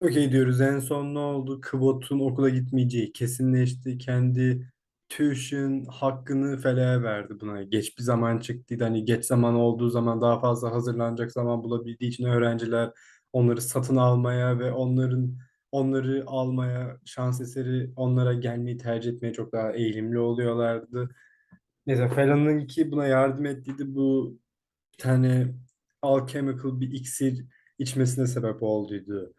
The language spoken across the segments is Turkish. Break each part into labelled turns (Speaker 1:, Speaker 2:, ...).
Speaker 1: Okey diyoruz. En son ne oldu? Kvot'un okula gitmeyeceği kesinleşti. Kendi tuition hakkını Fele'ye verdi buna. Geç bir zaman çıktıydı. Hani geç zaman olduğu zaman daha fazla hazırlanacak zaman bulabildiği için öğrenciler onları satın almaya ve onların onları almaya şans eseri onlara gelmeyi tercih etmeye çok daha eğilimli oluyorlardı. Mesela Fela'nınki buna yardım ettiydi. Bu tane alchemical bir iksir içmesine sebep olduydu.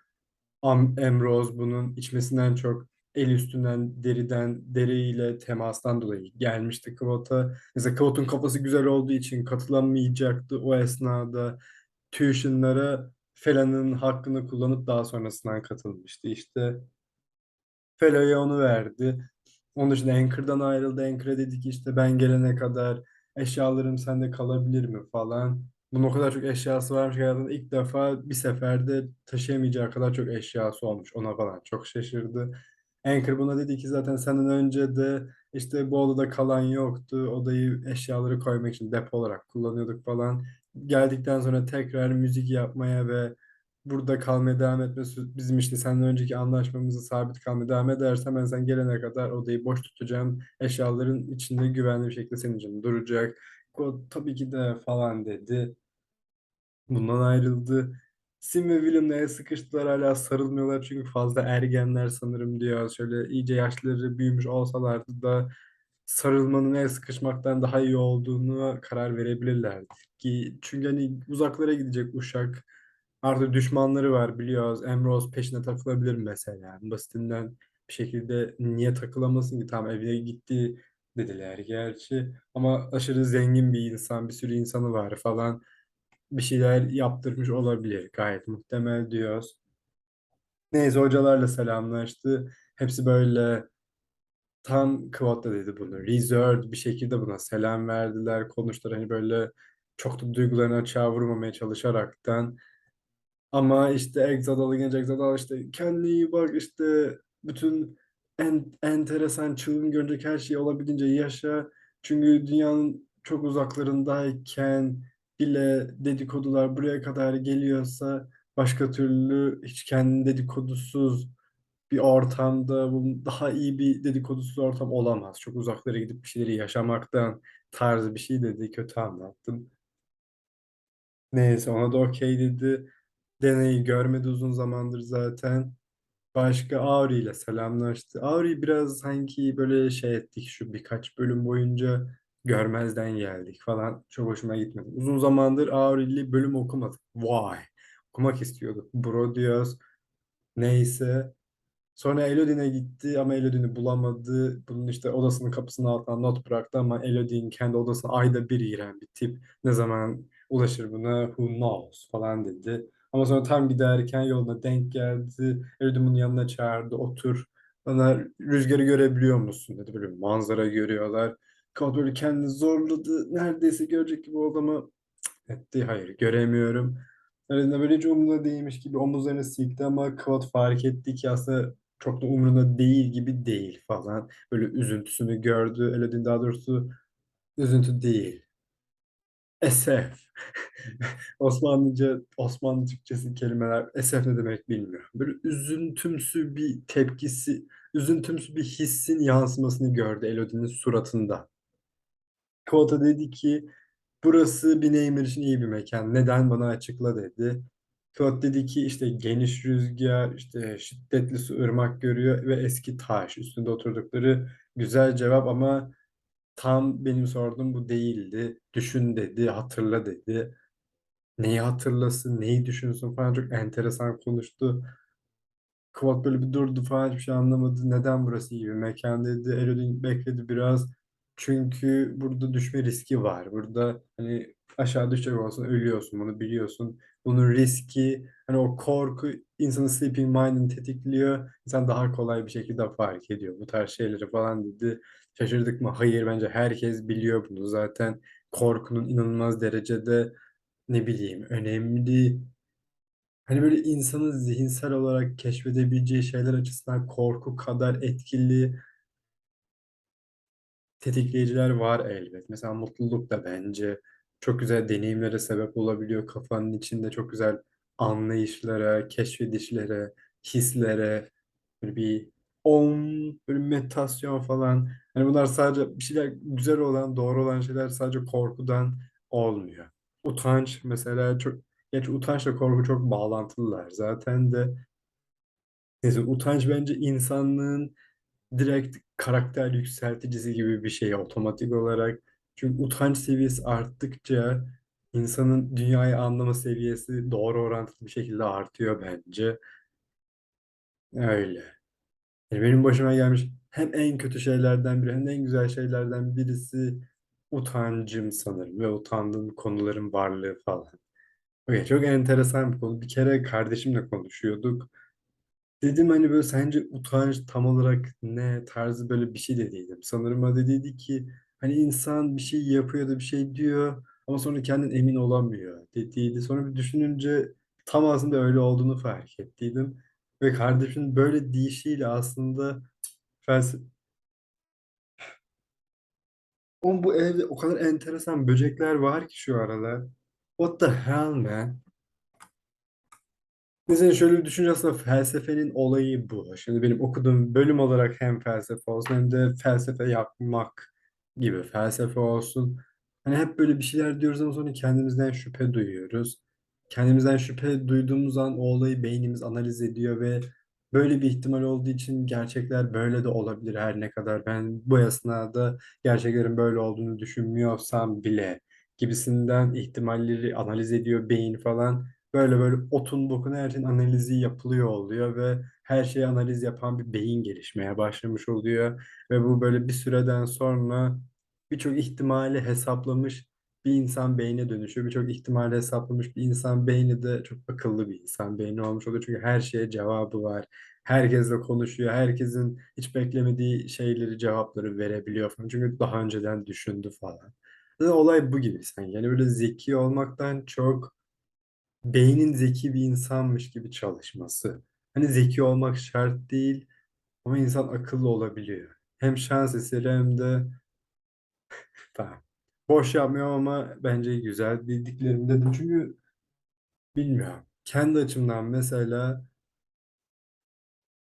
Speaker 1: Am Ambrose bunun içmesinden çok el üstünden deriden deriyle temastan dolayı gelmişti Kvot'a. Mesela Kvot'un kafası güzel olduğu için katılamayacaktı o esnada tuition'lara Fela'nın hakkını kullanıp daha sonrasından katılmıştı. İşte Felo'ya onu verdi. Onun dışında Anchor'dan ayrıldı. Anchor'a dedi ki işte ben gelene kadar eşyalarım sende kalabilir mi falan. Bunun o kadar çok eşyası varmış ki hayatında ilk defa bir seferde taşıyamayacağı kadar çok eşyası olmuş ona falan. Çok şaşırdı. Anchor buna dedi ki zaten senden önce de işte bu odada kalan yoktu. Odayı eşyaları koymak için depo olarak kullanıyorduk falan. Geldikten sonra tekrar müzik yapmaya ve burada kalmaya devam etmesi bizim işte senden önceki anlaşmamızı sabit kalmaya devam edersen ben sen gelene kadar odayı boş tutacağım. Eşyaların içinde güvenli bir şekilde senin için duracak. O tabii ki de falan dedi. Bundan ayrıldı. Sim ve William'la el sıkıştılar hala sarılmıyorlar çünkü fazla ergenler sanırım diyor. Şöyle iyice yaşları büyümüş olsalardı da sarılmanın el sıkışmaktan daha iyi olduğunu karar verebilirlerdi. Ki çünkü hani uzaklara gidecek uşak artık düşmanları var biliyoruz. Ambrose peşine takılabilir mesela. Basitinden bir şekilde niye takılamasın ki tam evine gitti dediler gerçi. Ama aşırı zengin bir insan, bir sürü insanı var falan bir şeyler yaptırmış olabilir. Gayet muhtemel diyoruz. Neyse hocalarla selamlaştı. Hepsi böyle tam kıvatta dedi bunu. Reserved bir şekilde buna selam verdiler. Konuştular hani böyle çok da duygularını açığa vurmamaya çalışaraktan. Ama işte Exadal'a gelince Exadal işte kendine iyi bak işte bütün en, enteresan çılgın görecek her şeyi olabildiğince yaşa. Çünkü dünyanın çok uzaklarındayken bile dedikodular buraya kadar geliyorsa başka türlü hiç kendi dedikodusuz bir ortamda bunun daha iyi bir dedikodusuz ortam olamaz. Çok uzaklara gidip bir şeyleri yaşamaktan tarzı bir şey dedi. Kötü anlattım. Neyse ona da okey dedi. Deneyi görmedi uzun zamandır zaten. Başka Auri ile selamlaştı. Auri biraz sanki böyle şey ettik şu birkaç bölüm boyunca görmezden geldik falan. Çok hoşuma gitmedi. Uzun zamandır Auri ile bölüm okumadık. Vay. Okumak istiyorduk. Bro diyoruz. Neyse. Sonra Elodin'e gitti ama Elodin'i bulamadı. Bunun işte odasının kapısının altına not bıraktı ama Elodin kendi odasına ayda bir giren bir tip. Ne zaman ulaşır buna who knows falan dedi. Ama sonra tam giderken yoluna denk geldi. Bunu yanına çağırdı. Otur. Bana rüzgarı görebiliyor musun dedi. Böyle manzara görüyorlar. Kat böyle kendini zorladı. Neredeyse görecek gibi oldu ama etti. Hayır göremiyorum. Arasında böyle hiç umurunda değilmiş gibi omuzlarını silkti ama Kıvat fark etti ki aslında çok da umurunda değil gibi değil falan. Böyle üzüntüsünü gördü. Elodin daha doğrusu üzüntü değil. Esef. Osmanlıca, Osmanlı Türkçesi kelimeler esef ne demek bilmiyorum. Böyle üzüntümsü bir tepkisi, üzüntümsü bir hissin yansımasını gördü Elodin'in suratında. Kıvat'a dedi ki burası bir Neymar için iyi bir mekan. Neden bana açıkla dedi. Kıvat dedi ki işte geniş rüzgar, işte şiddetli su ırmak görüyor ve eski taş üstünde oturdukları güzel cevap ama tam benim sorduğum bu değildi. Düşün dedi, hatırla dedi. Neyi hatırlasın, neyi düşünsün falan çok enteresan konuştu. Kıvat böyle bir durdu falan hiçbir şey anlamadı. Neden burası iyi bir mekan dedi. Elodin bekledi biraz. Çünkü burada düşme riski var. Burada hani aşağı düşecek olsan ölüyorsun bunu biliyorsun. Bunun riski hani o korku insanın sleeping mind'ini tetikliyor. İnsan daha kolay bir şekilde fark ediyor bu tarz şeyleri falan dedi. Şaşırdık mı? Hayır bence herkes biliyor bunu zaten. Korkunun inanılmaz derecede ne bileyim önemli Hani böyle insanın zihinsel olarak keşfedebileceği şeyler açısından korku kadar etkili tetikleyiciler var elbet. Mesela mutluluk da bence çok güzel deneyimlere sebep olabiliyor. Kafanın içinde çok güzel anlayışlara, keşfedişlere, hislere, böyle bir om, böyle meditasyon falan. Hani bunlar sadece bir şeyler güzel olan, doğru olan şeyler sadece korkudan olmuyor. Utanç mesela çok, gerçi utançla korku çok bağlantılılar. Zaten de neyse utanç bence insanlığın direkt karakter yükselticisi gibi bir şey otomatik olarak. Çünkü utanç seviyesi arttıkça insanın dünyayı anlama seviyesi doğru orantılı bir şekilde artıyor bence. Öyle. Yani benim başıma gelmiş hem en kötü şeylerden biri hem de en güzel şeylerden birisi utancım sanırım ve utandığım konuların varlığı falan. Okay, çok enteresan bir konu. Bir kere kardeşimle konuşuyorduk. Dedim hani böyle sence utanç tam olarak ne tarzı böyle bir şey dediydim. Sanırım o dediydi ki hani insan bir şey yapıyor da bir şey diyor ama sonra kendin emin olamıyor dediydi. Sonra bir düşününce tam aslında öyle olduğunu fark ettiydim. Ve kardeşin böyle deyişiyle aslında felsefe... Oğlum bu evde o kadar enteresan böcekler var ki şu aralar. What the hell man? Mesela şöyle bir düşünce aslında felsefenin olayı bu. Şimdi benim okuduğum bölüm olarak hem felsefe olsun hem de felsefe yapmak gibi felsefe olsun. Hani hep böyle bir şeyler diyoruz ama sonra kendimizden şüphe duyuyoruz. Kendimizden şüphe duyduğumuz an o olayı beynimiz analiz ediyor ve böyle bir ihtimal olduğu için gerçekler böyle de olabilir her ne kadar ben bu esnada gerçeklerin böyle olduğunu düşünmüyorsam bile gibisinden ihtimalleri analiz ediyor beyin falan. Böyle böyle otun bokun her şeyin analizi yapılıyor oluyor ve her şeyi analiz yapan bir beyin gelişmeye başlamış oluyor. Ve bu böyle bir süreden sonra birçok ihtimali hesaplamış bir insan beyne dönüşüyor. Birçok ihtimali hesaplamış bir insan beyni de çok akıllı bir insan beyni olmuş oluyor. Çünkü her şeye cevabı var. Herkesle konuşuyor. Herkesin hiç beklemediği şeyleri, cevapları verebiliyor falan. Çünkü daha önceden düşündü falan. Olay bu gibi sanki. Yani böyle zeki olmaktan çok beynin zeki bir insanmış gibi çalışması. Hani zeki olmak şart değil ama insan akıllı olabiliyor. Hem şans eseri hem de tamam. Boş yapmıyorum ama bence güzel bildiklerimde de çünkü bilmiyorum. Kendi açımdan mesela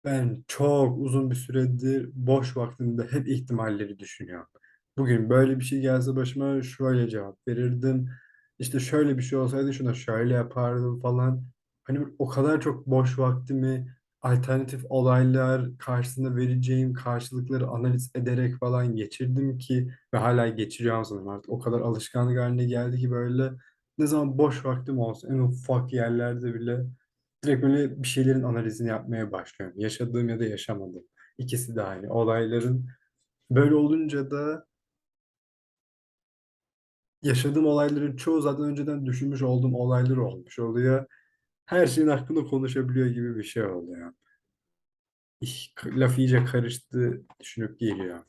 Speaker 1: Ben çok uzun bir süredir boş vaktimde hep ihtimalleri düşünüyorum. Bugün böyle bir şey gelse başıma şöyle cevap verirdim. İşte şöyle bir şey olsaydı şuna şöyle yapardım falan. Hani o kadar çok boş vaktimi alternatif olaylar karşısında vereceğim karşılıkları analiz ederek falan geçirdim ki ve hala geçiriyorum sanırım artık. O kadar alışkanlık haline geldi ki böyle ne zaman boş vaktim olsa en ufak yerlerde bile Direkt böyle bir şeylerin analizini yapmaya başlıyorum. Yaşadığım ya da yaşamadığım. İkisi de aynı. Olayların böyle olunca da yaşadığım olayların çoğu zaten önceden düşünmüş olduğum olaylar olmuş oluyor. Her şeyin hakkında konuşabiliyor gibi bir şey oluyor. İh, laf iyice karıştı düşünüp geliyor.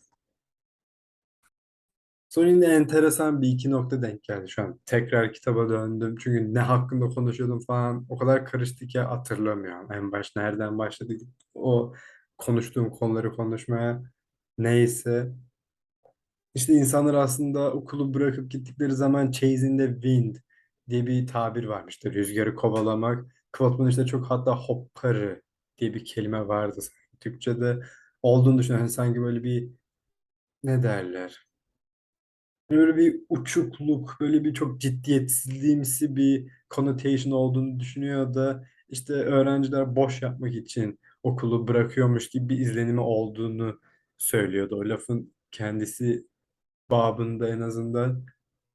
Speaker 1: Sonra yine enteresan bir iki nokta denk geldi şu an. Tekrar kitaba döndüm. Çünkü ne hakkında konuşuyordum falan o kadar karıştı ki hatırlamıyorum. En baş nereden başladık o konuştuğum konuları konuşmaya. Neyse. İşte insanlar aslında okulu bırakıp gittikleri zaman chasing the wind diye bir tabir varmış. İşte rüzgarı kovalamak. Quoteman işte çok hatta hopparı diye bir kelime vardı. Türkçe'de olduğunu düşünüyorum. Hani sanki böyle bir ne derler? böyle bir uçukluk, böyle bir çok ciddiyetsizliğimsi bir connotation olduğunu düşünüyor da işte öğrenciler boş yapmak için okulu bırakıyormuş gibi bir izlenimi olduğunu söylüyordu. O lafın kendisi babında en azından.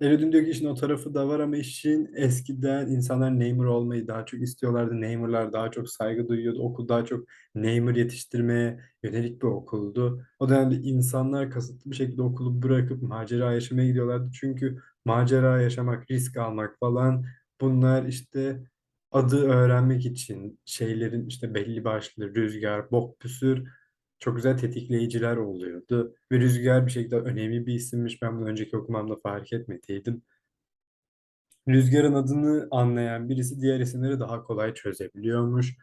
Speaker 1: Eridun diyor ki işin o tarafı da var ama işin eskiden insanlar Neymar olmayı daha çok istiyorlardı. Neymarlar daha çok saygı duyuyordu. Okul daha çok Neymar yetiştirmeye yönelik bir okuldu. O dönemde insanlar kasıtlı bir şekilde okulu bırakıp macera yaşamaya gidiyorlardı. Çünkü macera yaşamak, risk almak falan bunlar işte adı öğrenmek için şeylerin işte belli başlı rüzgar, bok püsür çok güzel tetikleyiciler oluyordu. Ve Rüzgar bir şekilde önemli bir isimmiş. Ben bunu önceki okumamda fark etmediydim. Rüzgar'ın adını anlayan birisi diğer isimleri daha kolay çözebiliyormuş.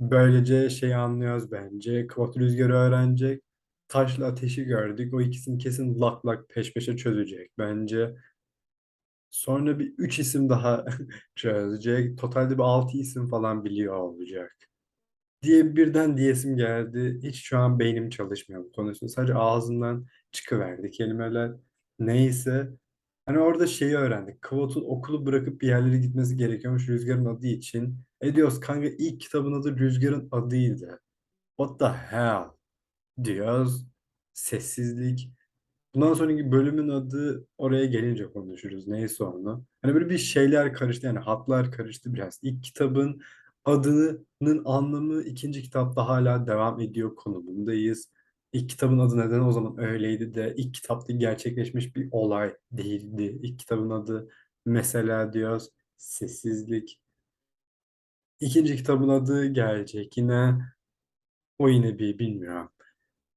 Speaker 1: Böylece şey anlıyoruz bence. Kvot Rüzgar'ı öğrenecek. Taşla ateşi gördük. O ikisini kesin lak lak peş peşe çözecek bence. Sonra bir üç isim daha çözecek. Totalde bir altı isim falan biliyor olacak. Diye birden diyesim geldi. Hiç şu an beynim çalışmıyor bu konusunda. Sadece ağzımdan çıkıverdi kelimeler. Neyse. Hani orada şeyi öğrendik. Kvot'un okulu bırakıp bir yerlere gitmesi gerekiyormuş Rüzgar'ın adı için. E diyoruz kanka ilk kitabın adı Rüzgar'ın adıydı. What the hell? Diyoruz. Sessizlik. Bundan sonraki bölümün adı oraya gelince konuşuruz. Neyse onu. Hani böyle bir şeyler karıştı yani hatlar karıştı biraz. İlk kitabın adının anlamı ikinci kitapta hala devam ediyor konumundayız. İlk kitabın adı neden o zaman öyleydi de ilk kitapta gerçekleşmiş bir olay değildi. İlk kitabın adı mesela diyoruz sessizlik. İkinci kitabın adı gelecek yine o yine bir bilmiyorum.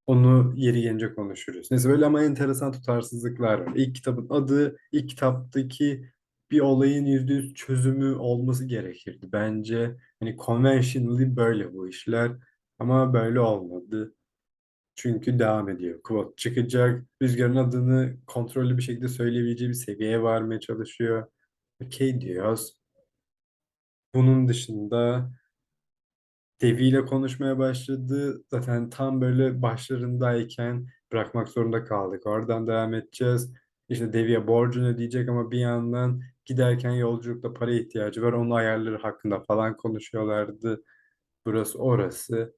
Speaker 1: Onu yeri gelince konuşuruz. Neyse böyle ama enteresan tutarsızlıklar var. İlk kitabın adı, ilk kitaptaki bir olayın yüzde yüz çözümü olması gerekirdi. Bence hani conventionally böyle bu işler ama böyle olmadı. Çünkü devam ediyor. Quote çıkacak. Rüzgar'ın adını kontrollü bir şekilde söyleyebileceği bir seviyeye varmaya çalışıyor. Okey diyoruz. Bunun dışında Devi ile konuşmaya başladı. Zaten tam böyle başlarındayken bırakmak zorunda kaldık. Oradan devam edeceğiz. İşte Devi'ye borcunu ödeyecek ama bir yandan giderken yolculukta para ihtiyacı var. Onun ayarları hakkında falan konuşuyorlardı. Burası orası.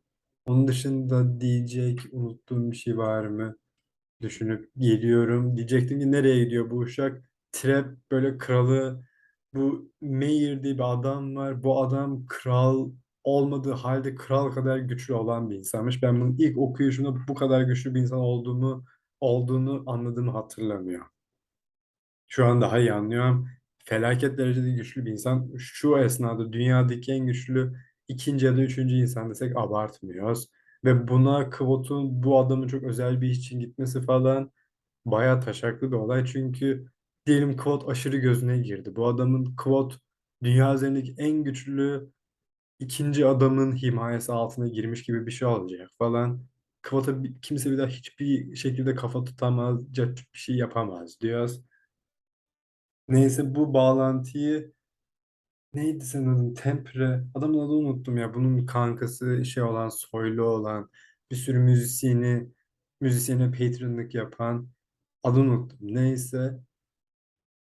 Speaker 1: Onun dışında diyecek unuttuğum bir şey var mı? Düşünüp geliyorum. Diyecektim ki nereye gidiyor bu uşak? Trap böyle kralı bu Meir diye bir adam var. Bu adam kral olmadığı halde kral kadar güçlü olan bir insanmış. Ben bunun ilk okuyuşumda bu kadar güçlü bir insan olduğumu olduğunu anladığımı hatırlamıyorum. Şu an daha iyi anlıyorum. Felaket derecede güçlü bir insan. Şu esnada dünyadaki en güçlü ikinci ya da üçüncü insan desek abartmıyoruz. Ve buna Kvot'un bu adamın çok özel bir için gitmesi falan bayağı taşaklı bir olay. Çünkü diyelim Kvot aşırı gözüne girdi. Bu adamın Kvot dünya üzerindeki en güçlü ikinci adamın himayesi altına girmiş gibi bir şey olacak falan. Kvot'a kimse bir daha hiçbir şekilde kafa tutamaz, bir şey yapamaz diyoruz. Neyse bu bağlantıyı neydi senin adın? Tempre. Adamın adını unuttum ya. Bunun kankası şey olan, soylu olan, bir sürü müzisyeni, müzisyene patronluk yapan adını unuttum. Neyse.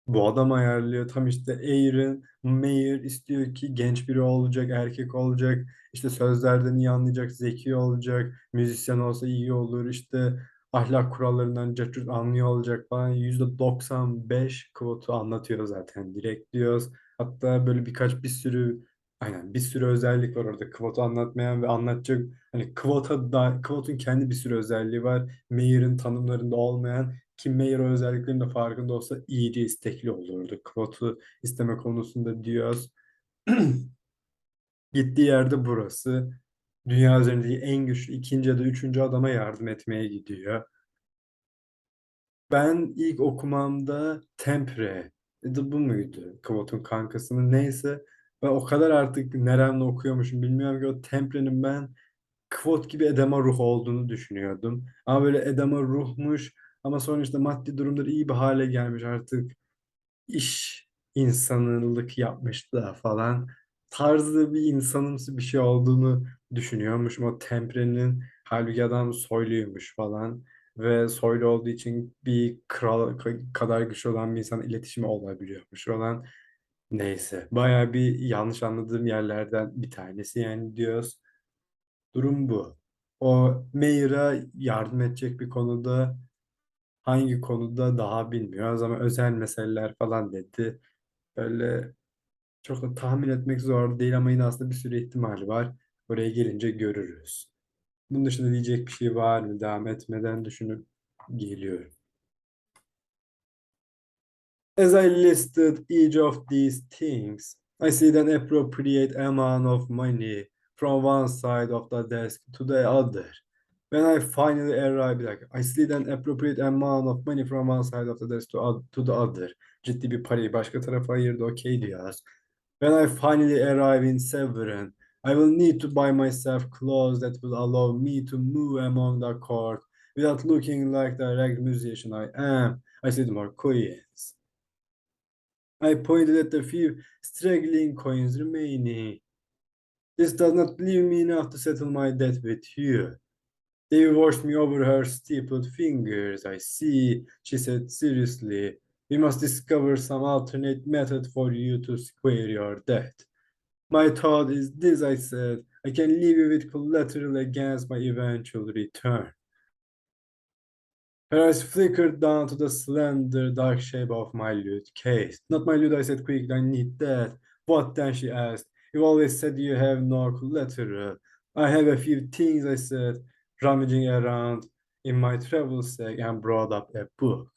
Speaker 1: Bu adam ayarlıyor. Tam işte Aaron, Mayer istiyor ki genç biri olacak, erkek olacak. İşte sözlerden iyi anlayacak, zeki olacak. Müzisyen olsa iyi olur. İşte ahlak kurallarından cacık anlıyor olacak falan. %95 kvotu anlatıyor zaten. Direkt diyoruz. Hatta böyle birkaç bir sürü aynen bir sürü özellik var orada. Kvotu anlatmayan ve anlatacak. Hani kvota da kvotun kendi bir sürü özelliği var. Mayer'in tanımlarında olmayan Kim Mayer o özelliklerin farkında olsa iyice istekli olurdu. Kvotu isteme konusunda diyoruz. Gittiği yerde burası. Dünya üzerindeki en güçlü ikinci ya da üçüncü adama yardım etmeye gidiyor. Ben ilk okumamda Tempre de bu muydu? Kvot'un kankasının neyse. Ben o kadar artık neremle okuyormuşum bilmiyorum ki o Tempre'nin ben Kvot gibi edema ruh olduğunu düşünüyordum. Ama böyle edema ruhmuş ama sonra işte maddi durumları iyi bir hale gelmiş artık iş insanlık yapmış da falan tarzı bir insanımsı bir şey olduğunu düşünüyormuşum o Tempre'nin halbuki adam soyluymuş falan ve soylu olduğu için bir kral kadar güçlü olan bir insan iletişimi olabiliyormuş olan neyse bayağı bir yanlış anladığım yerlerden bir tanesi yani diyoruz durum bu. O Mayer'a yardım edecek bir konuda hangi konuda daha bilmiyoruz ama özel meseleler falan dedi. Böyle çok da tahmin etmek zor değil ama yine aslında bir sürü ihtimal var. Oraya gelince görürüz. Bunun dışında diyecek bir şey var mı? Devam etmeden düşünüp geliyorum. As I listed each of these things, I see an appropriate amount of money from one side of the desk to the other. When I finally arrive, like, I slid an appropriate amount of money from one side of the desk to, to the other. Ciddi bir parayı başka tarafa ayırdı, okey diyoruz. When I finally arrive in Severin, I will need to buy myself clothes that will allow me to move among the court without looking like the ragged musician I am. I said more. I pointed at the few straggling coins remaining. This does not leave me enough to settle my debt with you. They washed me over her stippled fingers. I see, she said seriously. We must discover some alternate method for you to square your debt. My thought is this, I said. I can leave you with collateral against my eventual return. Her eyes flickered down to the slender, dark shape of my lute case. Not my lute, I said quickly. I need that. What then? She asked. You always said you have no collateral. I have a few things, I said, rummaging around in my travel sack and brought up a book.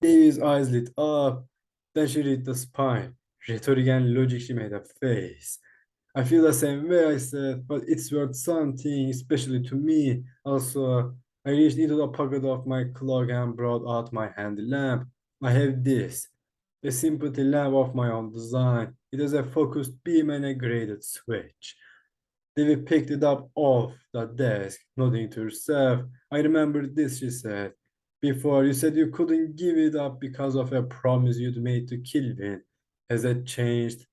Speaker 1: Davy's eyes lit up. Then she read the spine. Rhetoric logic, she made a face. I feel the same way, I said, but it's worth something, especially to me. Also, I reached into the pocket of my cloak and brought out my handy lamp. I have this, a sympathy lamp of my own design. It has a focused beam and a graded switch. Davy picked it up off the desk, nodding to herself. I remember this, she said. Before, you said you couldn't give it up because of a promise you'd made to Kilvin. Has that changed?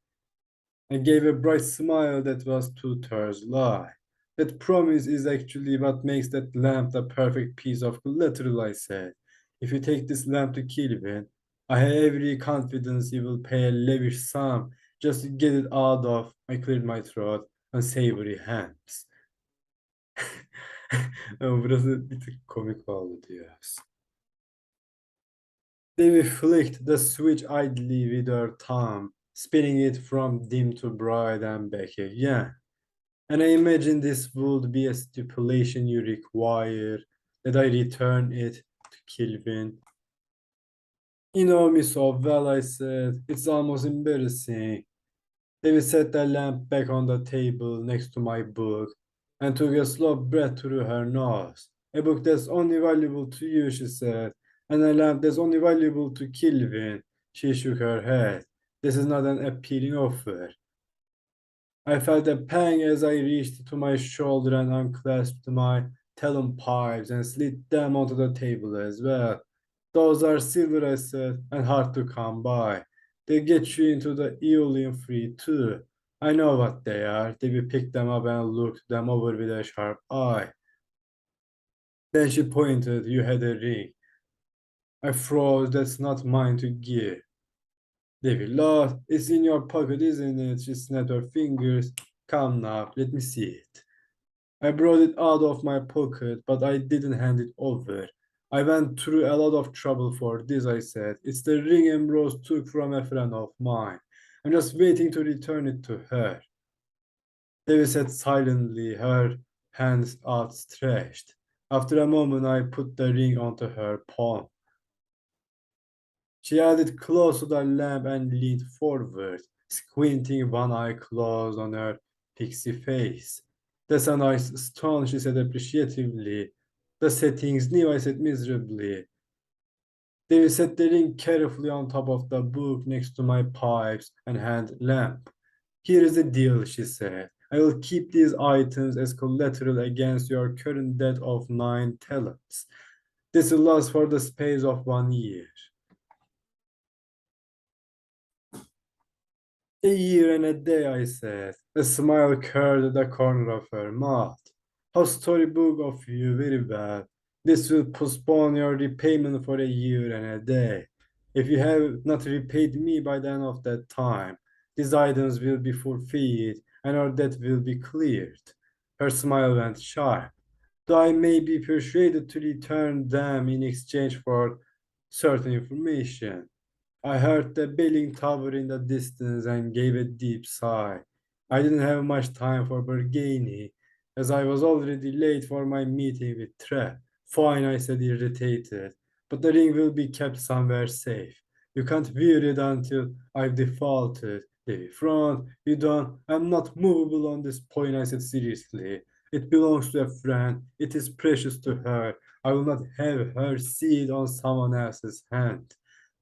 Speaker 1: I gave a bright smile that was two-thirds lie. That promise is actually what makes that lamp the perfect piece of collateral, I said. If you take this lamp to Kilvin, I have every confidence he will pay a lavish sum just to get it out of, I cleared my throat, unsavory hands. Ama burası bir tık komik oldu diyoruz. Davy flicked the switch idly with her thumb, spinning it from dim to bright and back again. And I imagine this would be a stipulation you require that I return it to Kilvin. You know me so well, I said. It's almost embarrassing. Davy set the lamp back on the table next to my book and took a slow breath through her nose. A book that's only valuable to you, she said, and a lamp that's only valuable to Kilvin. She shook her head. This is not an appealing offer. I felt a pang as I reached to my shoulder and unclasped my talon pipes and slid them onto the table as well. Those are silver, I said, and hard to come by. They get you into the Aeolian free too. I know what they are. Davy picked them up and looked them over with a sharp eye. Then she pointed, You had a ring. I froze, That's not mine to give. Davy laughed. It's in your pocket, isn't it? She snapped her fingers. Come now, let me see it. I brought it out of my pocket, but I didn't hand it over. I went through a lot of trouble for this, I said. It's the ring Ambrose took from a friend of mine. I'm just waiting to return it to her. Davy sat silently, her hands outstretched. After a moment, I put the ring onto her palm. She it close to the lamp and leaned forward, squinting one eye closed on her pixie face. That's a nice stone, she said appreciatively. The setting's new, I said miserably. They set the ring carefully on top of the book next to my pipes and hand lamp. Here is the deal, she said. I will keep these items as collateral against your current debt of nine talents. This will last for the space of one year. A year and a day, I said. A smile curled the corner of her mouth. How storybook of you, very bad. This will postpone your repayment for a year and a day. If you have not repaid me by the end of that time, these items will be forfeited and our debt will be cleared. Her smile went sharp. Though I may be persuaded to return them in exchange for certain information. I heard the bailing tower in the distance and gave a deep sigh. I didn't have much time for Bergani, as I was already late for my meeting with Tre. Fine, I said, irritated, but the ring will be kept somewhere safe. You can't wear it until I've defaulted. The front, you don't, I'm not movable on this point, I said seriously. It belongs to a friend. It is precious to her. I will not have her see it on someone else's hand.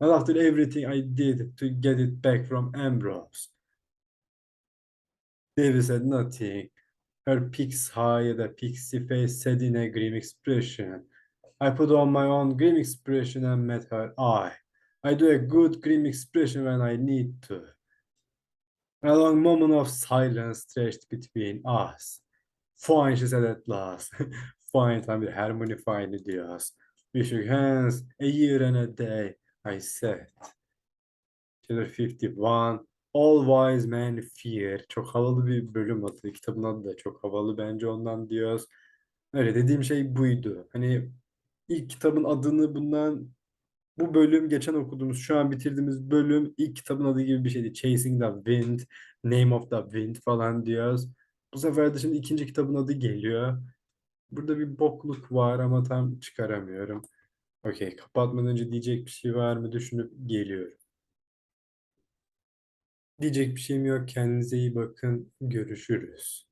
Speaker 1: Not after everything I did to get it back from Ambrose. David said nothing. Her pig's eye, the pixie face said in a grim expression. I put on my own grim expression and met her eye. I do a good grim expression when I need to. A long moment of silence stretched between us. Fine, she said at last. Fine, tam bir harmony fine diyoruz. We shook hands, a year and a day, I said. Chapter 51, All Wise Men Fear. Çok havalı bir bölüm adı. Kitabın adı da çok havalı bence ondan diyoruz. Öyle dediğim şey buydu. Hani ilk kitabın adını bundan bu bölüm geçen okuduğumuz şu an bitirdiğimiz bölüm ilk kitabın adı gibi bir şeydi. Chasing the Wind, Name of the Wind falan diyoruz. Bu sefer de şimdi ikinci kitabın adı geliyor. Burada bir bokluk var ama tam çıkaramıyorum. Okey, kapatmadan önce diyecek bir şey var mı düşünüp geliyorum. Diyecek bir şeyim yok. Kendinize iyi bakın. Görüşürüz.